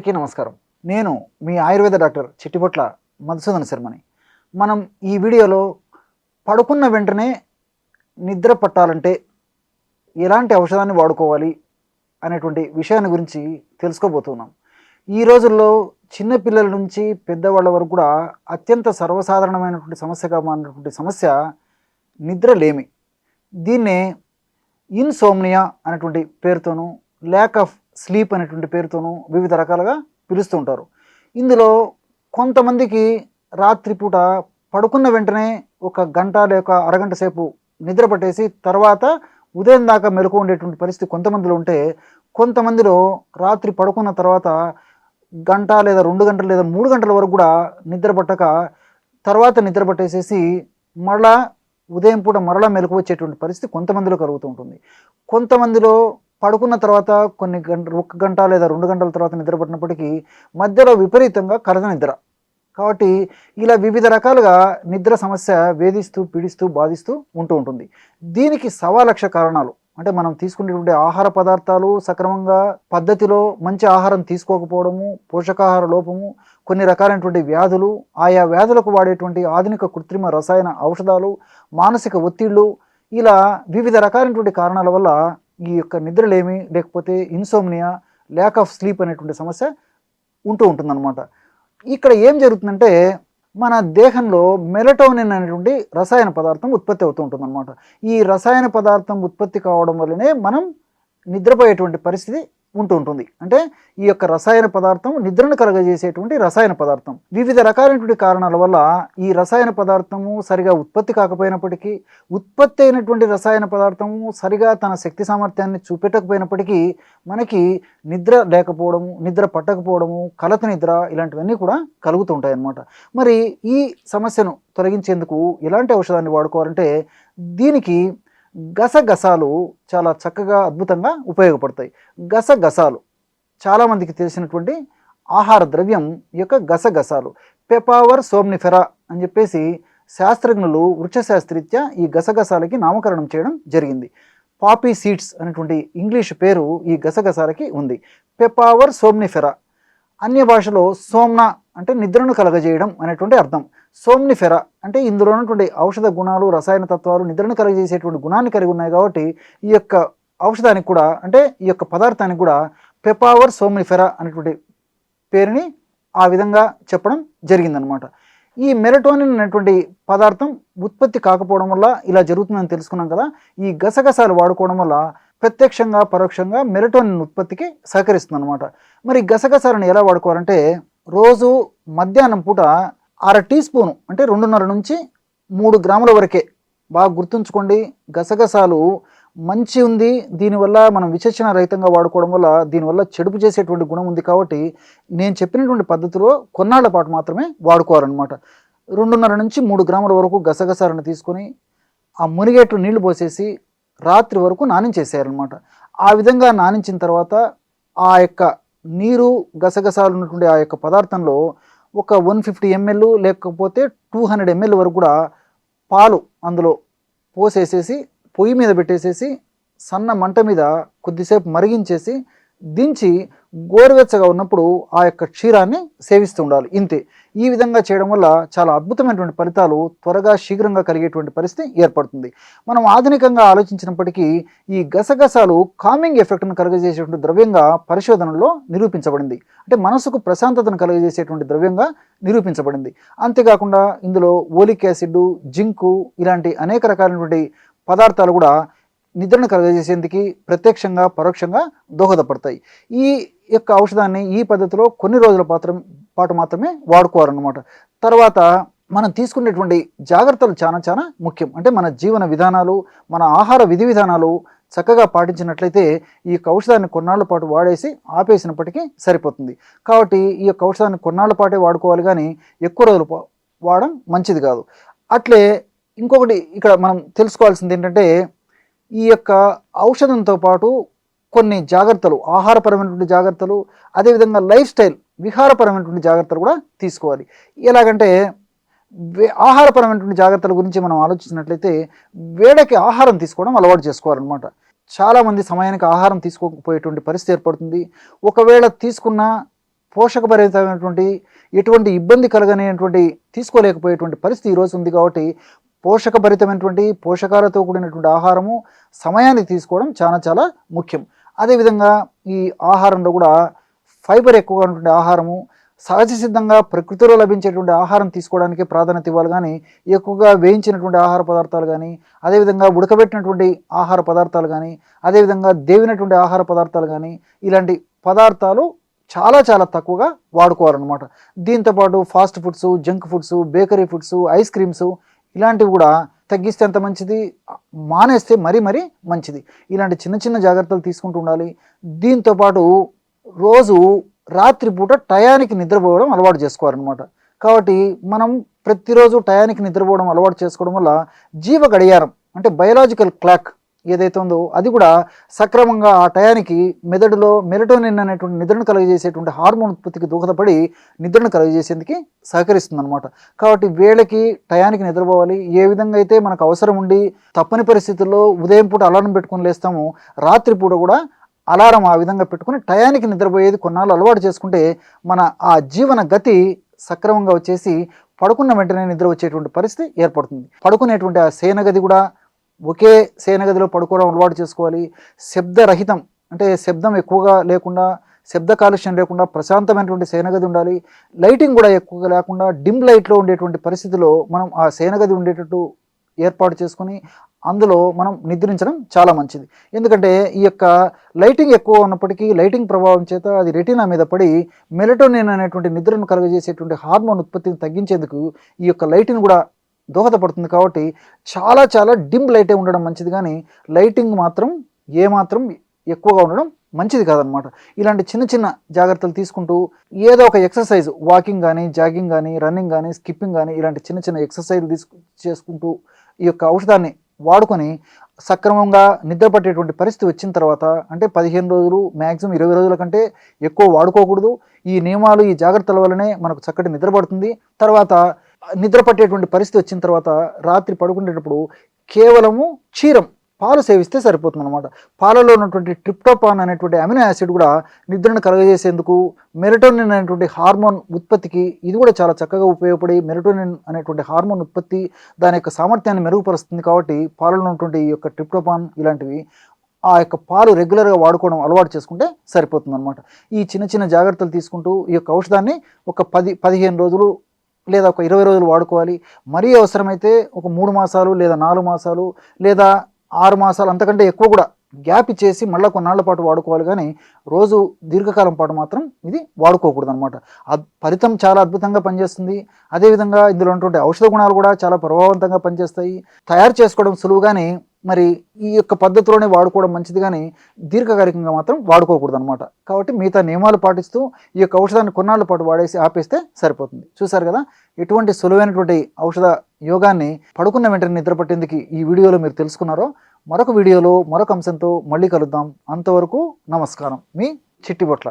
అందరికీ నమస్కారం. నేను మీ ఆయుర్వేద డాక్టర్ చిట్టిపొట్ల మధుసూదన శర్మని. మనం ఈ వీడియోలో పడుకున్న వెంటనే నిద్ర పట్టాలంటే ఎలాంటి ఔషధాన్ని వాడుకోవాలి అనేటువంటి విషయాన్ని గురించి తెలుసుకోబోతున్నాం. ఈ రోజుల్లో చిన్నపిల్లల నుంచి పెద్దవాళ్ళ వరకు కూడా అత్యంత సర్వసాధారణమైనటువంటి సమస్యగా మారినటువంటి సమస్య నిద్రలేమి దీన్నే ఇన్సోమ్నియా అనేటువంటి పేరుతోనూ ల్యాక్ ఆఫ్ స్లీప్ అనేటువంటి పేరుతోనూ వివిధ రకాలుగా పిలుస్తూ ఉంటారు. ఇందులో కొంతమందికి రాత్రిపూట పడుకున్న వెంటనే ఒక గంట లేక అరగంట సేపు నిద్ర పట్టేసి తర్వాత ఉదయం దాకా మెలకు ఉండేటువంటి పరిస్థితి కొంతమందిలో ఉంటే కొంతమందిలో రాత్రి పడుకున్న తర్వాత గంట లేదా రెండు గంటలు లేదా మూడు గంటల వరకు కూడా నిద్ర పట్టక తర్వాత నిద్ర పట్టేసేసి మరలా ఉదయం పూట మరలా మెలకు వచ్చేటువంటి పరిస్థితి కొంతమందిలో కలుగుతూ ఉంటుంది. కొంతమందిలో పడుకున్న తర్వాత కొన్ని గంట ఒక గంట లేదా రెండు గంటల తర్వాత నిద్రపట్టినప్పటికీ మధ్యలో విపరీతంగా కరద నిద్ర. కాబట్టి ఇలా వివిధ రకాలుగా నిద్ర సమస్య వేధిస్తూ పీడిస్తూ బాధిస్తూ ఉంటూ ఉంటుంది. దీనికి సవా లక్ష కారణాలు. అంటే మనం తీసుకునేటువంటి ఆహార పదార్థాలు సక్రమంగా పద్ధతిలో మంచి ఆహారం తీసుకోకపోవడము పోషకాహార లోపము కొన్ని రకాలైనటువంటి వ్యాధులు ఆయా వ్యాధులకు వాడేటువంటి ఆధునిక కృత్రిమ రసాయన ఔషధాలు మానసిక ఒత్తిళ్ళు ఇలా వివిధ రకాలైనటువంటి కారణాల వల్ల ఈ యొక్క నిద్రలేమి లేకపోతే ఇన్సోమ్నియా ల్యాక్ ఆఫ్ స్లీప్ అనేటువంటి సమస్య ఉంటూ ఉంటుందన్నమాట. ఇక్కడ ఏం జరుగుతుందంటే మన దేహంలో మెలటోనిన్ అనేటువంటి రసాయన పదార్థం ఉత్పత్తి అవుతూ ఉంటుందన్నమాట. ఈ రసాయన పదార్థం ఉత్పత్తి కావడం వల్లనే మనం నిద్రపోయేటువంటి పరిస్థితి ఉంటూ ఉంటుంది. అంటే ఈ యొక్క రసాయన పదార్థం నిద్రను కలగజేసేటువంటి రసాయన పదార్థం. వివిధ రకాలైనటువంటి కారణాల వల్ల ఈ రసాయన పదార్థము సరిగా ఉత్పత్తి కాకపోయినప్పటికీ ఉత్పత్తి అయినటువంటి రసాయన పదార్థము సరిగా తన శక్తి సామర్థ్యాన్ని చూపెట్టకపోయినప్పటికీ మనకి నిద్ర లేకపోవడము నిద్ర పట్టకపోవడము కలత నిద్ర ఇలాంటివన్నీ కూడా కలుగుతూ ఉంటాయన్నమాట. మరి ఈ సమస్యను తొలగించేందుకు ఎలాంటి ఔషధాన్ని వాడుకోవాలంటే దీనికి గసగసాలు చాలా చక్కగా అద్భుతంగా ఉపయోగపడతాయి. గసగసాలు. చాలామందికి తెలిసినటువంటి ఆహార ద్రవ్యం ఈ యొక్క గసగసాలు. పెపావర్ సోమ్నిఫెరా అని చెప్పేసి శాస్త్రజ్ఞులు వృక్షశాస్త్రీత్యా ఈ గసగసాలకి నామకరణం చేయడం జరిగింది. పాపీ సీడ్స్ అనేటువంటి ఇంగ్లీష్ పేరు ఈ గసగసాలకి ఉంది. పెపావర్ సోమ్నిఫెరా అన్య భాషలో సోమ్న అంటే నిద్రను కలగజేయడం అనేటువంటి అర్థం. సోమ్నిఫెరా అంటే ఇందులో ఉన్నటువంటి ఔషధ గుణాలు రసాయన తత్వాలు నిద్రను కలగజేసేటువంటి గుణాన్ని కలిగి ఉన్నాయి కాబట్టి ఈ యొక్క ఔషధానికి కూడా అంటే ఈ యొక్క పదార్థానికి కూడా పెపావర్ సోమ్నిఫెరా అనేటువంటి పేరుని ఆ విధంగా చెప్పడం జరిగిందనమాట. ఈ మెరటోనిన్ అనేటువంటి పదార్థం ఉత్పత్తి కాకపోవడం వల్ల ఇలా జరుగుతుందని తెలుసుకున్నాం కదా ఈ గసగసాలు వాడుకోవడం వల్ల ప్రత్యక్షంగా పరోక్షంగా మెరటోనిన్ ఉత్పత్తికి సహకరిస్తుంది అనమాట మరి గసగసాలను ఎలా వాడుకోవాలంటే రోజు మధ్యాహ్నం పూట అర టీ స్పూను అంటే రెండున్నర నుంచి మూడు గ్రాముల వరకే బాగా గుర్తుంచుకోండి. గసగసాలు మంచి ఉంది దీనివల్ల మనం విచక్షణ రహితంగా వాడుకోవడం వల్ల దీనివల్ల చెడుపు చేసేటువంటి గుణం ఉంది కాబట్టి నేను చెప్పినటువంటి పద్ధతిలో కొన్నాళ్ళ పాటు మాత్రమే వాడుకోవాలన్నమాట. రెండున్నర నుంచి మూడు గ్రాముల వరకు గసగసాలను తీసుకొని ఆ మునిగేట్లు నీళ్ళు పోసేసి రాత్రి వరకు నానించేసేయాలన్నమాట ఆ విధంగా నానించిన తర్వాత ఆ యొక్క నీరు గసగసాలు ఉన్నటువంటి ఆ యొక్క పదార్థంలో ఒక వన్ ఫిఫ్టీ ఎంఎల్ లేకపోతే టూ హండ్రెడ్ ఎంఎల్ వరకు కూడా పాలు అందులో పోసేసేసి పొయ్యి మీద పెట్టేసేసి సన్న మంట మీద కొద్దిసేపు మరిగించేసి దించి గోరువెచ్చగా ఉన్నప్పుడు ఆ యొక్క క్షీరాన్ని సేవిస్తూ ఉండాలి. ఇంతే. ఈ విధంగా చేయడం వల్ల చాలా అద్భుతమైనటువంటి ఫలితాలు త్వరగా శీఘ్రంగా కలిగేటువంటి పరిస్థితి ఏర్పడుతుంది. మనం ఆధునికంగా ఆలోచించినప్పటికీ ఈ గసగసాలు కామింగ్ ఎఫెక్ట్ను కలుగజేసేటువంటి ద్రవ్యంగా పరిశోధనలో నిరూపించబడింది. అంటే మనసుకు ప్రశాంతతను కలుగజేసేటువంటి ద్రవ్యంగా నిరూపించబడింది. అంతేకాకుండా ఇందులో ఓలిక్ యాసిడ్ జింకు ఇలాంటి అనేక రకాలైనటువంటి పదార్థాలు కూడా నిద్రను కలుగజేసేందుకు ప్రత్యక్షంగా పరోక్షంగా దోహదపడతాయి. ఈ యొక్క ఔషధాన్ని ఈ పద్ధతిలో కొన్ని రోజుల పాత్ర పాటు మాత్రమే వాడుకోవాలన్నమాట. తర్వాత మనం తీసుకునేటువంటి జాగ్రత్తలు చాలా చాలా ముఖ్యం. అంటే మన జీవన విధానాలు మన ఆహార విధి విధానాలు చక్కగా పాటించినట్లయితే ఈ యొక్క ఔషధాన్ని కొన్నాళ్ళ పాటు వాడేసి ఆపేసినప్పటికీ సరిపోతుంది. కాబట్టి ఈ యొక్క ఔషధాన్ని కొన్నాళ్ళ పాటే వాడుకోవాలి కానీ ఎక్కువ రోజులు పా- వాడడం మంచిది కాదు. అట్లే ఇంకొకటి ఇక్కడ మనం తెలుసుకోవాల్సింది ఏంటంటే ఈ యొక్క ఔషధంతో పాటు కొన్ని జాగ్రత్తలు ఆహారపరమైనటువంటి జాగ్రత్తలు అదేవిధంగా లైఫ్ స్టైల్ విహారపరమైనటువంటి జాగ్రత్తలు కూడా తీసుకోవాలి. ఎలాగంటే ఆహారపరమైనటువంటి జాగ్రత్తల గురించి మనం ఆలోచించినట్లయితే వేడకి ఆహారం తీసుకోవడం అలవాటు చేసుకోవాలన్నమాట. చాలామంది సమయానికి ఆహారం తీసుకోకపోయేటువంటి పరిస్థితి ఏర్పడుతుంది. ఒకవేళ తీసుకున్న పోషకభరితమైనటువంటి ఎటువంటి ఇబ్బంది కలగనేటువంటి తీసుకోలేకపోయేటువంటి పరిస్థితి ఈరోజు ఉంది కాబట్టి పోషకభరితమైనటువంటి పోషకాలతో కూడినటువంటి ఆహారము సమయాన్ని తీసుకోవడం చాలా చాలా ముఖ్యం. అదేవిధంగా ఈ ఆహారంలో కూడా ఫైబర్ ఎక్కువగా ఉన్నటువంటి ఆహారము సహజ సిద్ధంగా ప్రకృతిలో లభించేటువంటి ఆహారం తీసుకోవడానికి ప్రాధాన్యత ఇవ్వాలి. కానీ ఎక్కువగా వేయించినటువంటి ఆహార పదార్థాలు కానీ అదేవిధంగా ఉడకబెట్టినటువంటి ఆహార పదార్థాలు కానీ అదేవిధంగా దేవినటువంటి ఆహార పదార్థాలు కానీ ఇలాంటి పదార్థాలు చాలా చాలా తక్కువగా వాడుకోవాలన్నమాట. దీంతోపాటు fast foods junk foods bakery foods ice creams ఇలాంటివి కూడా తగ్గిస్తే ఎంత మంచిది? మానేస్తే మరీ మరీ మంచిది. ఇలాంటి చిన్న చిన్న జాగ్రత్తలు తీసుకుంటూ ఉండాలి. దీంతోపాటు రోజు రాత్రిపూట టయానికి నిద్రపోవడం అలవాటు చేసుకోవాలన్నమాట. కాబట్టి మనం ప్రతిరోజు టయానికి నిద్రపోవడం అలవాటు చేసుకోవడం వల్ల జీవ గడియారం అంటే బయలాజికల్ క్లాక్ ఏదైతే ఉందో అది కూడా సక్రమంగా ఆ టయానికి మెదడులో మెలటోనిన్ అనేటువంటి నిద్రను కలుగజేసేటువంటి హార్మోన్ ఉత్పత్తికి దోహదపడి నిద్రను కలుగజేసేందుకు సహకరిస్తుంది అనమాట కాబట్టి వేళకి టయానికి నిద్రపోవాలి. ఏ విధంగా అయితే మనకు అవసరం ఉండి తప్పని పరిస్థితుల్లో ఉదయం పూట అలారం పెట్టుకుని లేస్తామో రాత్రిపూట కూడా అలారం ఆ విధంగా పెట్టుకుని టయానికి నిద్రపోయేది కొన్నాళ్ళు అలవాటు చేసుకుంటే మన ఆ జీవన గతి సక్రమంగా వచ్చేసి పడుకున్న వెంటనే నిద్ర వచ్చేటువంటి పరిస్థితి ఏర్పడుతుంది. పడుకునేటువంటి ఆ సేనగది కూడా ఒకే సేనగదిలో పడుకోవడం అలవాటు చేసుకోవాలి. శబ్దరహితం అంటే శబ్దం ఎక్కువగా లేకుండా శబ్ద కాలుష్యం లేకుండా ప్రశాంతమైనటువంటి సేనగది ఉండాలి. లైటింగ్ కూడా ఎక్కువగా లేకుండా డిమ్ లైట్లో ఉండేటువంటి పరిస్థితిలో మనం ఆ సేనగది ఉండేటట్టు ఏర్పాటు చేసుకొని అందులో మనం నిద్రించడం చాలా మంచిది. ఎందుకంటే ఈ యొక్క లైటింగ్ ఎక్కువ ఉన్నప్పటికీ లైటింగ్ ప్రభావం చేత అది రెటీనా మీద పడి మెలటోనిన్ అనేటువంటి నిద్రను కలుగజేసేటువంటి హార్మోన్ ఉత్పత్తిని తగ్గించేందుకు ఈ యొక్క లైటింగ్ కూడా దోహదపడుతుంది కాబట్టి చాలా చాలా డిమ్ లైటే ఉండడం మంచిది కానీ లైటింగ్ మాత్రం ఏమాత్రం ఎక్కువగా ఉండడం మంచిది కాదనమాట ఇలాంటి చిన్న చిన్న జాగ్రత్తలు తీసుకుంటూ ఏదో ఒక ఎక్సర్సైజ్ వాకింగ్ కానీ జాగింగ్ కానీ రన్నింగ్ కానీ స్కిప్పింగ్ కానీ ఇలాంటి చిన్న చిన్న ఎక్సర్సైజ్ తీసుకు చేసుకుంటూ ఈ యొక్క ఔషధాన్ని వాడుకొని సక్రమంగా నిద్ర పట్టేటువంటి పరిస్థితి వచ్చిన తర్వాత అంటే పదిహేను రోజులు మ్యాక్సిమం ఇరవై రోజుల కంటే ఎక్కువ వాడుకోకూడదు. ఈ నియమాలు ఈ జాగ్రత్తల వల్లనే మనకు చక్కటి నిద్ర పడుతుంది. తర్వాత నిద్ర పట్టేటువంటి పరిస్థితి వచ్చిన తర్వాత రాత్రి పడుకునేటప్పుడు కేవలము క్షీరం పాలు సేవిస్తే సరిపోతుంది అనమాట పాలలో ఉన్నటువంటి ట్రిప్టోపాన్ అనేటువంటి అమినో యాసిడ్ కూడా నిద్రను కలగజేసేందుకు మెరటోనిన్ అనేటువంటి హార్మోన్ ఉత్పత్తికి ఇది కూడా చాలా చక్కగా ఉపయోగపడి మెరటోనిన్ అనేటువంటి హార్మోన్ ఉత్పత్తి దాని యొక్క సామర్థ్యాన్ని మెరుగుపరుస్తుంది కాబట్టి పాలలో ఉన్నటువంటి ఈ యొక్క ట్రిప్టోపాన్ ఇలాంటివి ఆ యొక్క పాలు రెగ్యులర్గా వాడుకోవడం అలవాటు చేసుకుంటే సరిపోతుంది అనమాట ఈ చిన్న చిన్న జాగ్రత్తలు తీసుకుంటూ ఈ యొక్క ఔషధాన్ని ఒక పది పదిహేను రోజులు లేదా ఒక ఇరవై రోజులు వాడుకోవాలి. మరీ అవసరమైతే ఒక మూడు మాసాలు లేదా నాలుగు మాసాలు లేదా ఆరు మాసాలు అంతకంటే ఎక్కువ కూడా గ్యాప్ ఇచ్చేసి మళ్ళీ కొన్నాళ్ళ పాటు వాడుకోవాలి. కానీ రోజు దీర్ఘకాలం పాటు మాత్రం ఇది వాడుకోకూడదు అనమాట ఫలితం చాలా అద్భుతంగా పనిచేస్తుంది. అదేవిధంగా ఇందులో ఉన్నటువంటి ఔషధ గుణాలు కూడా చాలా ప్రభావవంతంగా పనిచేస్తాయి. తయారు చేసుకోవడం సులువుగానే మరి ఈ యొక్క పద్ధతిలోనే వాడుకోవడం మంచిది కానీ దీర్ఘకాలికంగా మాత్రం వాడుకోకూడదు అనమాట కాబట్టి మిగతా నియమాలు పాటిస్తూ ఈ యొక్క ఔషధాన్ని కొన్నాళ్ళ పాటు వాడేసి ఆపేస్తే సరిపోతుంది. చూసారు కదా? ఎటువంటి సులువైనటువంటి ఔషధ యోగాన్ని పడుకున్న వెంటనే నిద్ర పట్టేందుకు ఈ వీడియోలో మీరు తెలుసుకున్నారో మరొక వీడియోలో మరొక అంశంతో మళ్ళీ కలుద్దాం. అంతవరకు నమస్కారం. మీ చిట్టిబొట్ల.